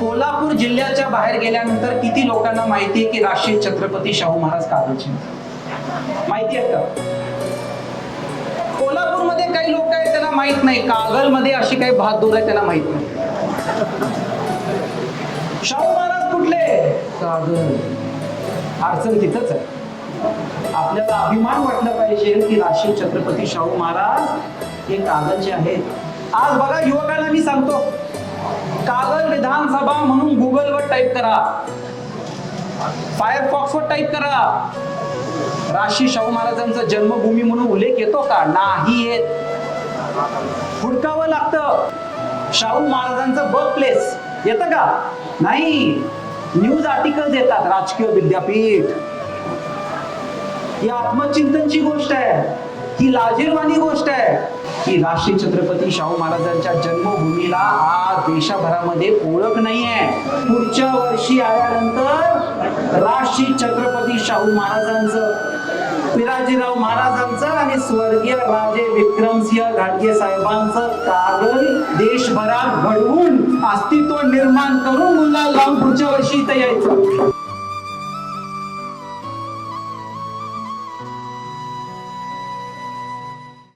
कोल्हापूर जिल्ह्याच्या बाहेर गेल्यानंतर किती लोकांना माहिती आहे की राष्ट्रीय छत्रपती शाहू महाराज कागलचे माहिती आहे का? कोल्हापूरमध्ये काही लोक आहेत त्यांना माहीत नाही. कागलमध्ये अशी काही बहादूर आहे त्यांना माहीत नाही. शाहू महाराज कुठले? कागल. अडचण तिथंच आहे. आपल्याला अभिमान वाटला पाहिजे की राष्ट्रीय छत्रपती शाहू महाराज हे कागलचे आहेत. आज बघा युवकांना मी सांगतो. विधानसभा म्हणून गुगलवर टाईप करा. फायरफॉक्स वर टाईप करा. राशी शाहू महाराजांचा जन्मभूमी म्हणून उल्लेख येतो का? नाही येत. हुडकावं लागतं. शाहू महाराजांचं बर्थ प्लेस येतं का? नाही. न्यूज आर्टिकल्स येतात. राजकीय विद्यापीठ. ही आत्मचिंतनची गोष्ट आहे. ही लाजीरवाणी गोष्ट आहे. की राष्ट्रीय छत्रपती शाहू महाराजांच्या जन्मभूमीला आज देशभरामध्ये ओळख नाहीये. पुढच्या वर्षी आल्यानंतर राष्ट्रीय छत्रपती शाहू महाराजांचं पिराजीराव महाराजांचं आणि स्वर्गीय राजे विक्रमसिंह घाटगे साहेबांचं कागल देशभरात घडवून अस्तित्व निर्माण करून मुलाला लावून पुढच्या वर्षी इथं यायचं.